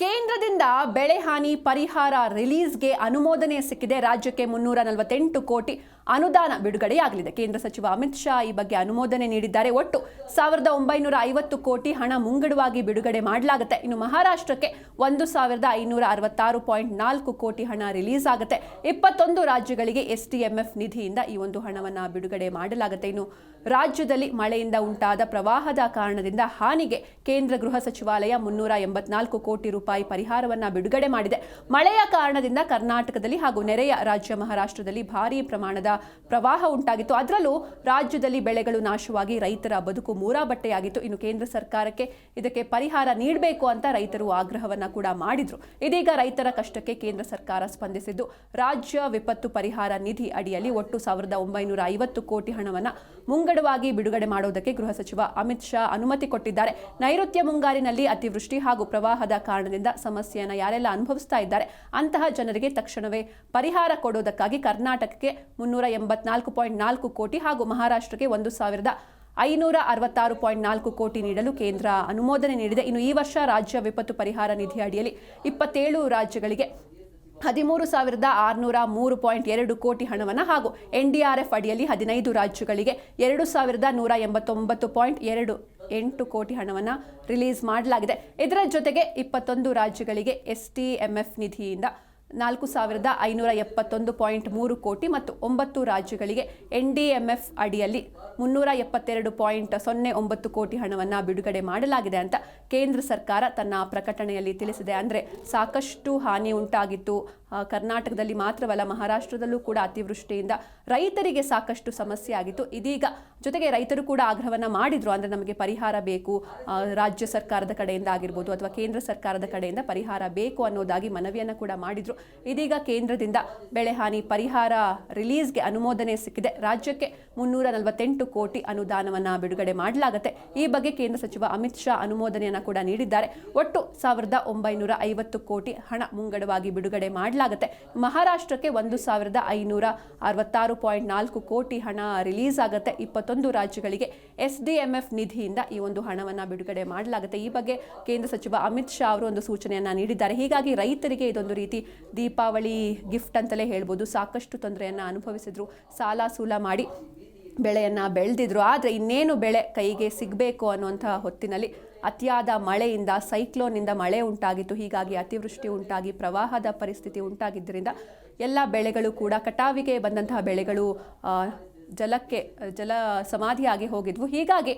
ಕೇಂದ್ರದಿಂದ ಬೆಳೆ ಹಾನಿ ಪರಿಹಾರ ರಿಲೀಸ್ಗೆ ಅನುಮೋದನೆ ಸಿಕ್ಕಿದೆ. ರಾಜ್ಯಕ್ಕೆ ಮುನ್ನೂರ ನಲವತ್ತೆಂಟು ಕೋಟಿ ಅನುದಾನ ಬಿಡುಗಡೆಯಾಗಲಿದೆ. ಕೇಂದ್ರ ಸಚಿವ ಅಮಿತ್ ಶಾ ಈ ಬಗ್ಗೆ ಅನುಮೋದನೆ ನೀಡಿದ್ದಾರೆ. ಒಟ್ಟು ಸಾವಿರದ ಒಂಬೈನೂರ ಐವತ್ತು ಕೋಟಿ ಹಣ ಮುಂಗಡವಾಗಿ ಬಿಡುಗಡೆ ಮಾಡಲಾಗುತ್ತೆ. ಇನ್ನು ಮಹಾರಾಷ್ಟ್ರಕ್ಕೆ ಒಂದು ಸಾವಿರದ ಐನೂರ ಅರವತ್ತಾರು ಪಾಯಿಂಟ್ ನಾಲ್ಕು ಕೋಟಿ ಹಣ ರಿಲೀಸ್ ಆಗುತ್ತೆ. ಇಪ್ಪತ್ತೊಂದು ರಾಜ್ಯಗಳಿಗೆ ಎಸ್ಟಿಎಂಎಫ್ ನಿಧಿಯಿಂದ ಈ ಒಂದು ಹಣವನ್ನು ಬಿಡುಗಡೆ ಮಾಡಲಾಗುತ್ತೆ. ಇನ್ನು ರಾಜ್ಯದಲ್ಲಿ ಮಳೆಯಿಂದ ಉಂಟಾದ ಪ್ರವಾಹದ ಕಾರಣದಿಂದ ಹಾನಿಗೆ ಕೇಂದ್ರ ಗೃಹ ಸಚಿವಾಲಯ ಮುನ್ನೂರ ಎಂಬತ್ನಾಲ್ಕು ಕೋಟಿ ರೂಪಾಯಿ ಪರಿಹಾರವನ್ನ ಬಿಡುಗಡೆ ಮಾಡಿದೆ. ಮಳೆಯ ಕಾರಣದಿಂದ ಕರ್ನಾಟಕದಲ್ಲಿ ಹಾಗೂ ನೆರೆಯ ರಾಜ್ಯ ಮಹಾರಾಷ್ಟ್ರದಲ್ಲಿ ಭಾರೀ ಪ್ರಮಾಣದ ಪ್ರವಾಹ ಉಂಟಾಗಿತ್ತು. ಅದರಲ್ಲೂ ರಾಜ್ಯದಲ್ಲಿ ಬೆಳೆಗಳು ನಾಶವಾಗಿ ರೈತರ ಬದುಕು ಮೂರಾಬಟ್ಟೆಯಾಗಿತ್ತು. ಇನ್ನು ಕೇಂದ್ರ ಸರ್ಕಾರಕ್ಕೆ ಇದಕ್ಕೆ ಪರಿಹಾರ ನೀಡಬೇಕು ಅಂತ ರೈತರು ಆಗ್ರಹವನ್ನ ಕೂಡ ಮಾಡಿದ್ರು. ಇದೀಗ ರೈತರ ಕಷ್ಟಕ್ಕೆ ಕೇಂದ್ರ ಸರ್ಕಾರ ಸ್ಪಂದಿಸಿದ್ದು. ರಾಜ್ಯ ವಿಪತ್ತು ಪರಿಹಾರ ನಿಧಿ ಅಡಿಯಲ್ಲಿ ಒಟ್ಟು ಸಾವಿರದ ಒಂಬೈನೂರ ಐವತ್ತು ಕೋಟಿ ಹಣವನ್ನ ಮುಂಗಡವಾಗಿ ಬಿಡುಗಡೆ ಮಾಡೋದಕ್ಕೆ ಗೃಹ ಸಚಿವ ಅಮಿತ್ ಶಾ ಅನುಮತಿ ಕೊಟ್ಟಿದ್ದಾರೆ. ನೈಋತ್ಯ ಮುಂಗಾರಿನಲ್ಲಿ ಅತಿವೃಷ್ಟಿ ಹಾಗೂ ಪ್ರವಾಹದ ಕಾರಣದಿಂದ ಸಮಸ್ಯೆಯನ್ನು ಯಾರೆಲ್ಲ ಅನುಭವಿಸ್ತಾ ಇದ್ದಾರೆ, ಅಂತಹ ಜನರಿಗೆ ತಕ್ಷಣವೇ ಪರಿಹಾರ ಕೊಡೋದಕ್ಕಾಗಿ ಕರ್ನಾಟಕಕ್ಕೆ ಮುನ್ನೂರ ಎಂಬತ್ನಾಲ್ಕು ಪಾಯಿಂಟ್ ನಾಲ್ಕು ಕೋಟಿ ಹಾಗೂ ಮಹಾರಾಷ್ಟ್ರಕ್ಕೆ ಒಂದು ಸಾವಿರದ ಐನೂರ ಅರವತ್ತಾರು ಪಾಯಿಂಟ್ ನಾಲ್ಕು ಕೋಟಿ ನೀಡಲು ಕೇಂದ್ರ ಅನುಮೋದನೆ ನೀಡಿದೆ. ಇನ್ನು ಈ ವರ್ಷ ರಾಜ್ಯ ವಿಪತ್ತು ಪರಿಹಾರ ನಿಧಿ ಅಡಿಯಲ್ಲಿ ಇಪ್ಪತ್ತೇಳು ರಾಜ್ಯಗಳಿಗೆ ಹದಿಮೂರು ಸಾವಿರದ ಆರುನೂರ ಮೂರು ಪಾಯಿಂಟ್ ಎರಡು ಕೋಟಿ ಹಣವನ್ನು ಹಾಗೂ ಎನ್ ಡಿ ಆರ್ ಎಫ್ ಅಡಿಯಲ್ಲಿ ಹದಿನೈದು ರಾಜ್ಯಗಳಿಗೆ ಎರಡು ಸಾವಿರದ ನೂರ ಎಂಬತ್ತೊಂಬತ್ತು ಪಾಯಿಂಟ್ ಎರಡು ಎಂಟು ಕೋಟಿ ಹಣವನ್ನು ರಿಲೀಸ್ ಮಾಡಲಾಗಿದೆ. ಇದರ ಜೊತೆಗೆ ಇಪ್ಪತ್ತೊಂದು ರಾಜ್ಯಗಳಿಗೆ ಎಸ್ ಟಿ ಎಂ ಎಫ್ ನಿಧಿಯಿಂದ ನಾಲ್ಕು ಸಾವಿರದ ಐನೂರ ಎಪ್ಪತ್ತೊಂದು ಪಾಯಿಂಟ್ ಮೂರು ಕೋಟಿ ಮತ್ತು ಒಂಬತ್ತು ರಾಜ್ಯಗಳಿಗೆ ಎನ್ ಡಿ ಎಂ ಎಫ್ ಅಡಿಯಲ್ಲಿ ಮುನ್ನೂರ ಎಪ್ಪತ್ತೆರಡು ಪಾಯಿಂಟ್ ಸೊನ್ನೆ ಒಂಬತ್ತು ಕೋಟಿ ಹಣವನ್ನು ಬಿಡುಗಡೆ ಮಾಡಲಾಗಿದೆ ಅಂತ ಕೇಂದ್ರ ಸರ್ಕಾರ ತನ್ನ ಪ್ರಕಟಣೆಯಲ್ಲಿ ತಿಳಿಸಿದೆ. ಅಂದರೆ ಸಾಕಷ್ಟು ಹಾನಿ ಉಂಟಾಗಿತ್ತು. ಕರ್ನಾಟಕದಲ್ಲಿ ಮಾತ್ರವಲ್ಲ, ಮಹಾರಾಷ್ಟ್ರದಲ್ಲೂ ಕೂಡ ಅತಿವೃಷ್ಟಿಯಿಂದ ರೈತರಿಗೆ ಸಾಕಷ್ಟು ಸಮಸ್ಯೆ ಆಗಿತ್ತು. ಇದೀಗ ಜೊತೆಗೆ ರೈತರು ಕೂಡ ಆಗ್ರಹವನ್ನು ಮಾಡಿದರು. ಅಂದರೆ ನಮಗೆ ಪರಿಹಾರ ಬೇಕು. ರಾಜ್ಯ ಸರ್ಕಾರದ ಕಡೆಯಿಂದ ಆಗಿರ್ಬೋದು ಅಥವಾ ಕೇಂದ್ರ ಸರ್ಕಾರದ ಕಡೆಯಿಂದ ಪರಿಹಾರ ಬೇಕು ಅನ್ನೋದಾಗಿ ಮನವಿಯನ್ನು ಕೂಡ ಮಾಡಿದರು. ಇದೀಗ ಕೇಂದ್ರದಿಂದ ಬೆಳೆ ಹಾನಿ ಪರಿಹಾರ ರಿಲೀಸ್ಗೆ ಅನುಮೋದನೆ ಸಿಕ್ಕಿದೆ. ರಾಜ್ಯಕ್ಕೆ ಮುನ್ನೂರ ನಲವತ್ತೆಂಟು ಕೋಟಿ ಅನುದಾನವನ್ನು ಬಿಡುಗಡೆ ಮಾಡಲಾಗುತ್ತೆ. ಈ ಬಗ್ಗೆ ಕೇಂದ್ರ ಸಚಿವ ಅಮಿತ್ ಶಾ ಅನುಮೋದನೆಯನ್ನು ಕೂಡ ನೀಡಿದ್ದಾರೆ. ಒಟ್ಟು ಸಾವಿರದ ಒಂಬೈನೂರ ಐವತ್ತು ಕೋಟಿ ಹಣ ಮುಂಗಡವಾಗಿ ಬಿಡುಗಡೆ ಮಾಡಲಾಗುತ್ತೆ. ಮಹಾರಾಷ್ಟ್ರಕ್ಕೆ ಒಂದು ಸಾವಿರದ ಐನೂರ ಅರವತ್ತಾರು ಪಾಯಿಂಟ್ ನಾಲ್ಕು ಕೋಟಿ ಹಣ ರಿಲೀಸ್ ಆಗುತ್ತೆ. ಇಪ್ಪತ್ತೊಂದು ರಾಜ್ಯಗಳಿಗೆ ಎಸ್ ಡಿ ಎಂ ಎಫ್ ನಿಧಿಯಿಂದ ಈ ಒಂದು ಹಣವನ್ನು ಬಿಡುಗಡೆ ಮಾಡಲಾಗುತ್ತೆ. ಈ ಬಗ್ಗೆ ಕೇಂದ್ರ ಸಚಿವ ಅಮಿತ್ ಶಾ ಅವರು ಒಂದು ಸೂಚನೆಯನ್ನು ನೀಡಿದ್ದಾರೆ. ಹೀಗಾಗಿ ರೈತರಿಗೆ ಇದೊಂದು ರೀತಿ ದೀಪಾವಳಿ ಗಿಫ್ಟ್ ಅಂತಲೇ ಹೇಳ್ಬೋದು. ಸಾಕಷ್ಟು ತೊಂದರೆಯನ್ನು ಅನುಭವಿಸಿದ್ರು. ಸಾಲ ಸೂಲ ಮಾಡಿ ಬೆಳೆಯನ್ನು ಬೆಳೆದಿದ್ರು, ಆದರೆ ಇನ್ನೇನು ಬೆಳೆ ಕೈಗೆ ಸಿಗಬೇಕು ಅನ್ನುವಂಥ ಹೊತ್ತಿನಲ್ಲಿ ಅತಿಯಾದ ಮಳೆಯಿಂದ ಸೈಕ್ಲೋನಿಂದ ಮಳೆ ಉಂಟಾಗಿತ್ತು. ಹೀಗಾಗಿ ಅತಿವೃಷ್ಟಿ ಉಂಟಾಗಿ, ಪ್ರವಾಹದ ಪರಿಸ್ಥಿತಿ ಉಂಟಾಗಿದ್ದರಿಂದ ಎಲ್ಲ ಬೆಳೆಗಳು ಕೂಡ ಕಟಾವಿಗೆ ಬಂದಂತಹ ಬೆಳೆಗಳು ಜಲಕ್ಕೆ, ಜಲ ಸಮಾಧಿಯಾಗಿ ಹೋಗಿದ್ವು. ಹೀಗಾಗಿ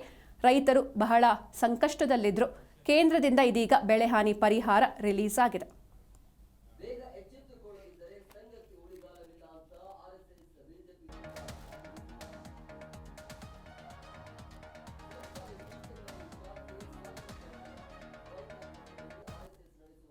ರೈತರು ಬಹಳ ಸಂಕಷ್ಟದಲ್ಲಿದ್ದರು ಕೇಂದ್ರದಿಂದ ಇದೀಗ ಬೆಳೆ ಹಾನಿ ಪರಿಹಾರ ರಿಲೀಸ್ ಆಗಿದೆ